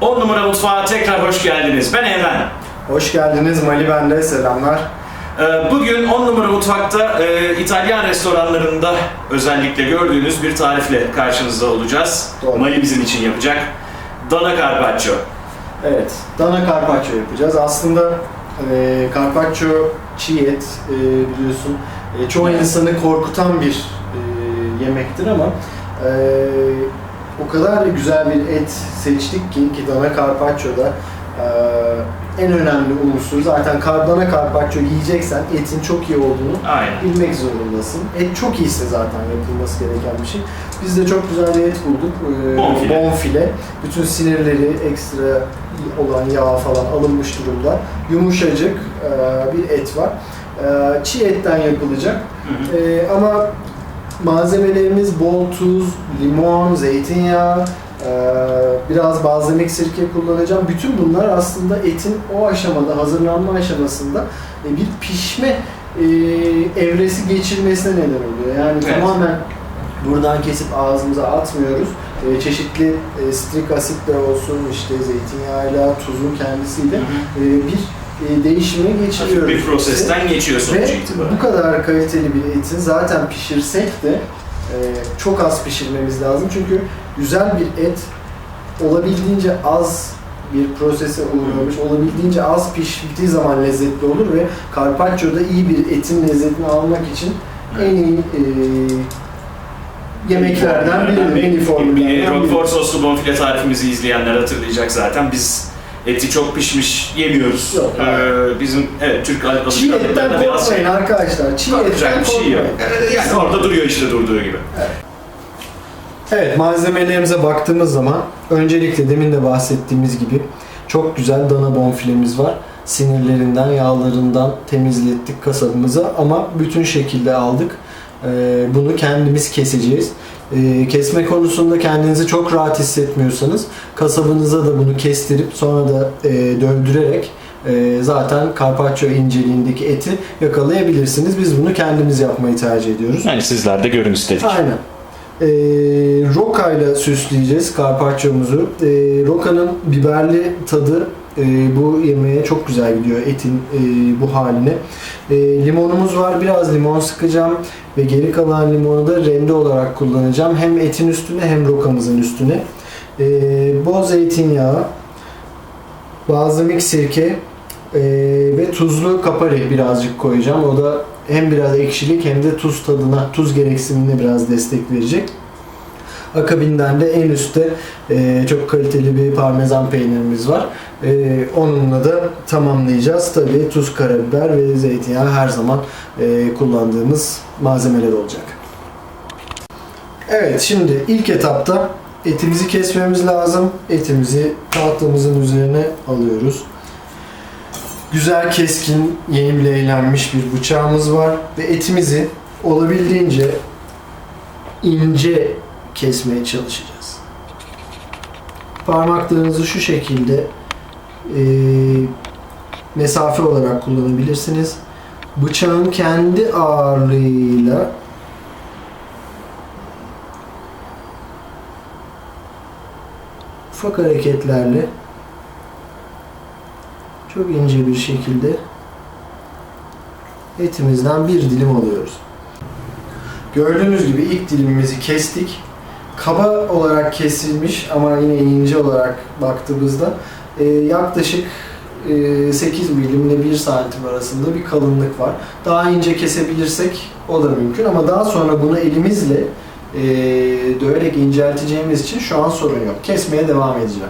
10 numara mutfağa tekrar hoş geldiniz. Ben Evren. Hoş geldiniz Mali bende selamlar. Ee, Bugün 10 numara mutfakta e, İtalyan restoranlarında özellikle gördüğünüz bir tarifle karşınızda olacağız. Doğru. Mali bizim için yapacak. Dana carpaccio. Evet, dana carpaccio yapacağız. Aslında e, carpaccio çiğ et e, biliyorsun. E, çoğu insanı korkutan bir e, yemektir ama e, o kadar güzel bir et seçtik ki ki dana carpaccio'da e, en önemli unsur zaten dana carpaccio yiyeceksen etin çok iyi olduğunu Aynen. bilmek zorundasın. Et çok iyiyse zaten yapılması gereken bir şey. Biz de çok güzel bir et bulduk. Ee, Bonfile. bonfile. Bütün sinirleri, ekstra olan yağ falan alınmış durumda. Yumuşacık e, bir et var. E, çiğ etten yapılacak. Hı hı. E, ama malzemelerimiz bol tuz, limon, zeytinyağı, e, biraz balzamik sirke kullanacağım. Bütün bunlar aslında etin o aşamada, hazırlanma aşamasında e, bir pişme e, evresi geçirmesine neden oluyor. Yani Evet. tamamen buradan kesip ağzımıza atmıyoruz. E, çeşitli e, strik olsun, işte zeytinyağıyla, tuzun kendisiyle e, bir e, değişime geçiriyoruz. Bir prosesten geçiyor sonuç itibariyle. bu kadar kaliteli bir etin zaten pişirsek de e, çok az pişirmemiz lazım. Çünkü güzel bir et olabildiğince az bir prosese uğramış, olabildiğince az piştiği zaman lezzetli olur ve carpaccio'da iyi bir etin lezzetini almak için en iyi e, yemeklerden biri, en iyi formüllerden Roquefort biri. soslu bonfile tarifimizi izleyenler hatırlayacak zaten. Biz eti çok pişmiş yemiyoruz. Yok, Ee, bizim evet Türk Çiğ etten alışkanlıklarına biraz korkmayın şey. arkadaşlar. Çiğ etten bir şey yok. korkmayın. Ee, Yani orada duruyor işte durduğu gibi. Evet malzemelerimize baktığımız zaman öncelikle demin de bahsettiğimiz gibi çok güzel dana bonfilemiz var. Sinirlerinden, yağlarından temizlettik kasabımıza ama bütün şekilde aldık. Ee, bunu kendimiz keseceğiz. Ee, kesme konusunda kendinizi çok rahat hissetmiyorsanız kasabınıza da bunu kestirip sonra da e, dövdürerek e, zaten carpaccio inceliğindeki eti yakalayabilirsiniz. Biz bunu kendimiz yapmayı tercih ediyoruz. Yani sizler de görün istedik. Aynen. Ee, roka ile süsleyeceğiz carpaccio'muzu. Ee, rokanın biberli tadı e, bu yemeğe çok güzel gidiyor etin e, bu haline. E, limonumuz var. Biraz limon sıkacağım ve geri kalan limonu da rende olarak kullanacağım. Hem etin üstüne hem rokamızın üstüne. E, bol zeytinyağı, balzamik sirke e, ve tuzlu kapari birazcık koyacağım. O da hem biraz ekşilik hem de tuz tadına, tuz gereksinimine biraz destek verecek. Akabinden de en üstte e, çok kaliteli bir parmesan peynirimiz var. E, onunla da tamamlayacağız. Tabii tuz, karabiber ve zeytinyağı her zaman e, kullandığımız malzemeler olacak. Evet şimdi ilk etapta etimizi kesmemiz lazım. Etimizi tahtamızın üzerine alıyoruz. Güzel keskin, yeni bileylenmiş bir bıçağımız var ve etimizi olabildiğince ince kesmeye çalışacağız. Parmaklarınızı şu şekilde e, mesafe olarak kullanabilirsiniz. Bıçağın kendi ağırlığıyla ufak hareketlerle çok ince bir şekilde etimizden bir dilim alıyoruz. Gördüğünüz gibi ilk dilimimizi kestik. Kaba olarak kesilmiş ama yine ince olarak baktığımızda e, yaklaşık e, 8 milim ile 1 santim arasında bir kalınlık var. Daha ince kesebilirsek o da mümkün ama daha sonra bunu elimizle e, döverek incelteceğimiz için şu an sorun yok. Kesmeye devam edeceğim.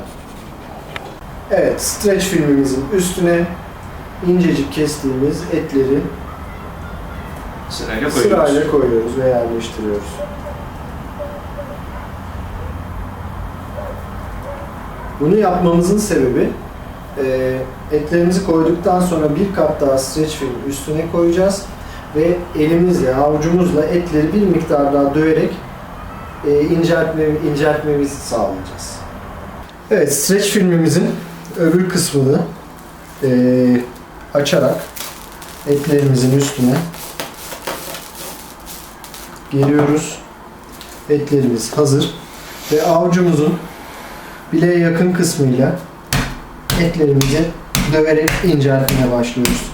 Evet, streç filmimizin üstüne incecik kestiğimiz etleri Sırayla koyuyoruz. sırayla koyuyoruz ve yerleştiriyoruz. Bunu yapmamızın sebebi e, etlerimizi koyduktan sonra bir kat daha streç film üstüne koyacağız ve elimizle, avucumuzla etleri bir miktar daha döverek e, inceltme, inceltmemizi sağlayacağız. Evet, streç filmimizin öbür kısmını e, açarak etlerimizin üstüne geliyoruz. Etlerimiz hazır ve avucumuzun bileğe yakın kısmıyla etlerimizi döverek inceltmeye başlıyoruz.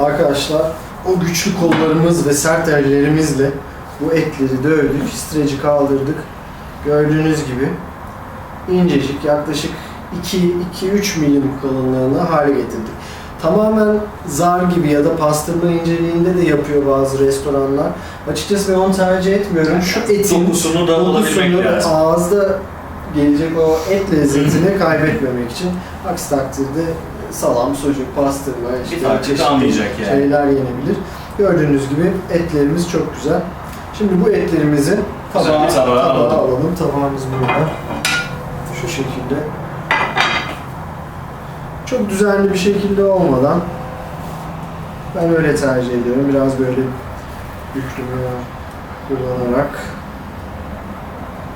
Arkadaşlar o güçlü kollarımız ve sert ellerimizle bu etleri dövdük, streci kaldırdık. Gördüğünüz gibi incecik yaklaşık 2-3 milim kalınlığına hale getirdik. Tamamen zar gibi ya da pastırma inceliğinde de yapıyor bazı restoranlar. Açıkçası ben onu tercih etmiyorum. Şu etin Dokusunu da dokusunu lazım. ağızda gelecek o et lezzetini kaybetmemek için. Aksi takdirde salam, sucuk, pastırma, işte çeşitli yani. şeyler yenebilir. Gördüğünüz gibi etlerimiz çok güzel. Şimdi bu etlerimizi tabağa, tabağa alalım. alalım. Tabağımız burada. Şu şekilde. Çok düzenli bir şekilde olmadan ben öyle tercih ediyorum. Biraz böyle büklümü kullanarak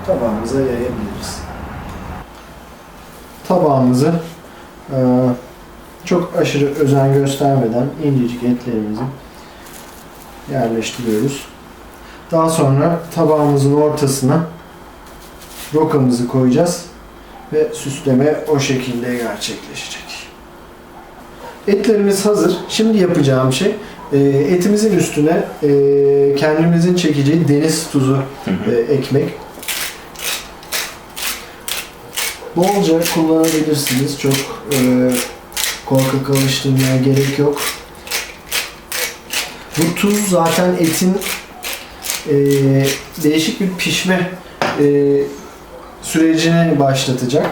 tabağımıza yayabiliriz. Tabağımızı eee, çok aşırı özen göstermeden incecik etlerimizi yerleştiriyoruz. Daha sonra tabağımızın ortasına rokamızı koyacağız ve süsleme o şekilde gerçekleşecek. Etlerimiz hazır. Şimdi yapacağım şey e, etimizin üstüne e, kendimizin çekeceği deniz tuzu Hı hı. e, ekmek. Bolca kullanabilirsiniz. Çok korkak alıştırmaya gerek yok. Bu tuz zaten etin değişik bir pişme sürecini başlatacak.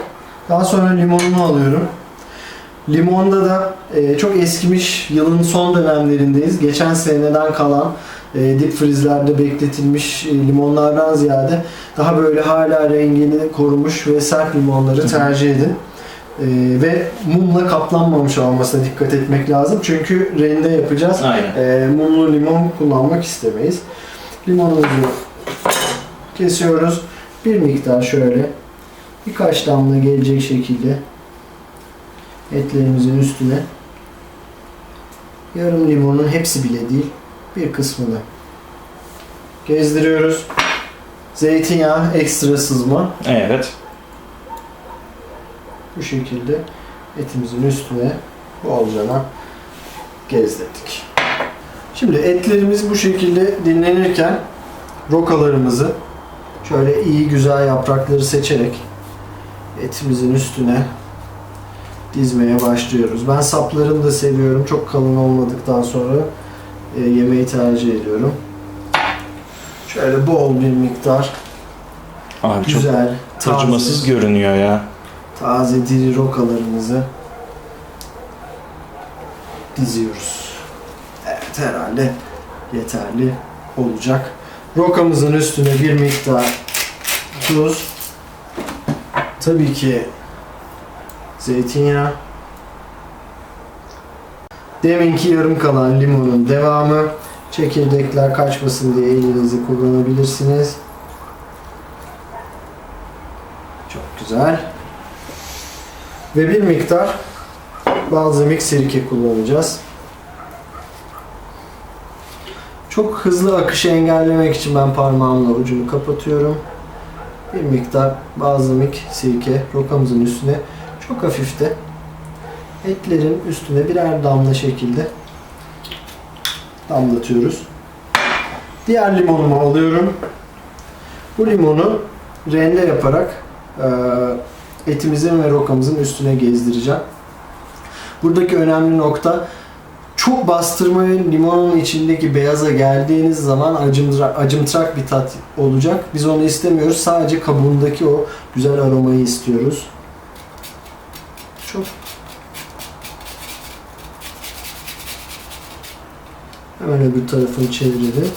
Daha sonra limonunu alıyorum. Limonda da e, çok eskimiş yılın son dönemlerindeyiz. Geçen seneden kalan e, dip frizlerde bekletilmiş e, limonlardan ziyade daha böyle hala rengini korumuş ve sert limonları tercih edin. E, ve mumla kaplanmamış olmasına dikkat etmek lazım. Çünkü rende yapacağız. Aynen. E, mumlu limon kullanmak istemeyiz. Limonumuzu kesiyoruz. Bir miktar şöyle birkaç damla gelecek şekilde etlerimizin üstüne yarım limonun hepsi bile değil bir kısmını gezdiriyoruz. Zeytinyağı ekstra sızma Evet. bu şekilde etimizin üstüne bolcana gezdirdik. Şimdi etlerimiz bu şekilde dinlenirken rokalarımızı şöyle iyi güzel yaprakları seçerek etimizin üstüne dizmeye başlıyoruz. Ben saplarını da seviyorum. Çok kalın olmadıktan sonra e, yemeği tercih ediyorum. Şöyle bol bir miktar Abi çok güzel, taze, görünüyor ya. taze diri rokalarımızı diziyoruz. Evet herhalde yeterli olacak. Rokamızın üstüne bir miktar tuz. Tabii ki zeytinyağı. Deminki yarım kalan limonun devamı. Çekirdekler kaçmasın diye elinizi kullanabilirsiniz. Çok güzel. Ve bir miktar balzamik sirke kullanacağız. Çok hızlı akışı engellemek için ben parmağımla ucunu kapatıyorum. Bir miktar balzamik sirke rokamızın üstüne çok hafif de etlerin üstüne birer damla şekilde damlatıyoruz. Diğer limonumu alıyorum. Bu limonu rende yaparak eee, etimizin ve rokamızın üstüne gezdireceğim. Buradaki önemli nokta çok bastırma ve limonun içindeki beyaza geldiğiniz zaman acımtırak, acımtırak bir tat olacak. Biz onu istemiyoruz. Sadece kabuğundaki o güzel aromayı istiyoruz. Çok Hemen öbür tarafını çevirelim.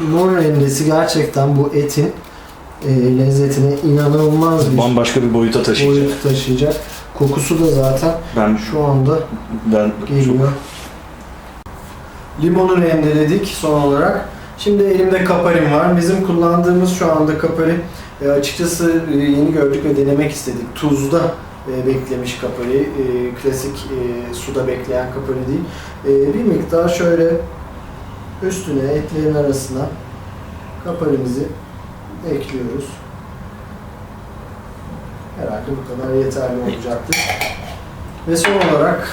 Limon rendesi gerçekten bu etin e, lezzetine inanılmaz bir Bambaşka bir boyuta taşıyacak. boyut taşıyacak. Kokusu da zaten Ben şu anda ben geliyor. Limonu rendeledik son olarak. Şimdi elimde kaparim var. Bizim kullandığımız şu anda kapari e, açıkçası e, yeni gördük ve denemek istedik. Tuzda e, beklemiş kapari. E, klasik e, suda bekleyen kapari değil. E, bir miktar şöyle üstüne etlerin arasına kaparimizi ekliyoruz. Herhalde bu kadar yeterli olacaktır. Ve son olarak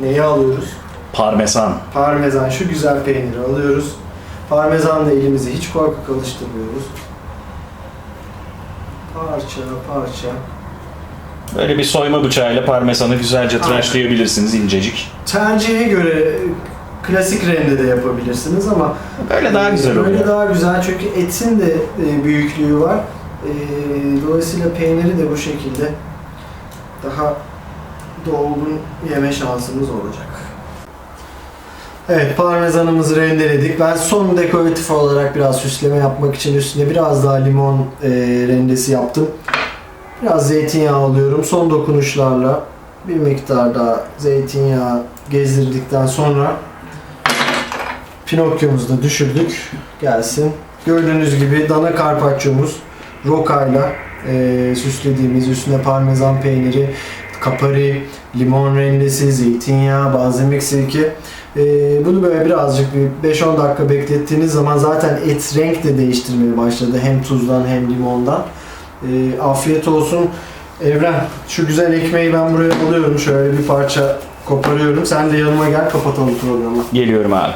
neyi alıyoruz? Parmesan. Parmesan, şu güzel peyniri alıyoruz. Parmesanla elimizi hiç korkak alıştırmıyoruz. Parça parça. Böyle bir soyma bıçağıyla parmesanı güzelce tıraşlayabilirsiniz incecik. Tercihe göre klasik rende de yapabilirsiniz ama Böyle daha güzel Böyle oluyor. daha güzel çünkü etin de e, büyüklüğü var. E, Dolayısıyla peyniri de bu şekilde daha dolgun yeme şansımız olacak. Evet parmesanımızı rendeledik. Ben son dekoratif olarak biraz süsleme yapmak için üstüne biraz daha limon e, rendesi yaptım. Biraz zeytinyağı alıyorum. Son dokunuşlarla bir miktar daha zeytinyağı gezdirdikten sonra Pinokyo'muzu da düşürdük. Gelsin. Gördüğünüz gibi dana karpaccio'muz rokayla e, süslediğimiz üstüne parmesan peyniri, kapari, limon rendesi, zeytinyağı, balzamik sirke. E, bunu böyle birazcık bir 5-10 dakika beklettiğiniz zaman zaten et renk de değiştirmeye başladı. Hem tuzdan hem limondan. E, afiyet olsun. Evren şu güzel ekmeği ben buraya alıyorum. Şöyle bir parça koparıyorum. Sen de yanıma gel kapatalım programı. Geliyorum abi.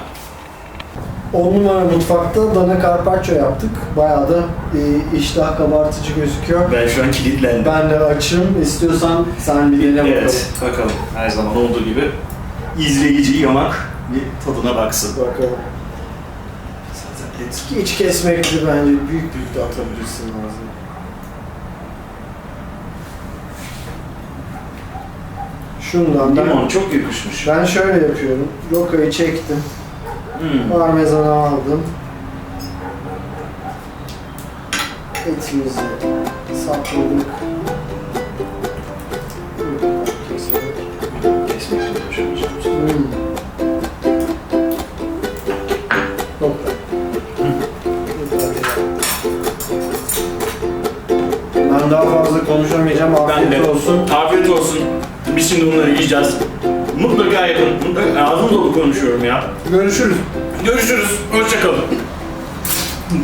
10 numara mutfakta dana carpaccio yaptık. Bayağı da e, iştah kabartıcı gözüküyor. Ben şu an kilitlendim. Ben de açım. İstiyorsan sen bir dene bakalım. Evet, bakalım. Her zaman olduğu gibi izleyici yamak bir tadına baksın. Bakalım. Zaten et Hiç kesmekli bence büyük büyük de atabilirsin ağzına. Şundan ben, Limon çok yakışmış. ben şöyle yapıyorum. Rokayı çektim. Hmm. Parmesanı aldım. Etimizi uğraşıyoruz. Hmm. Nokta. Ben daha fazla konuşamayacağım. Ben Afiyet de. olsun. Afiyet olsun. Biz şimdi bunları yiyeceğiz. Ağzım dolu konuşuyorum ya. Görüşürüz. Görüşürüz. Hoşçakalın.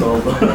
Dalda.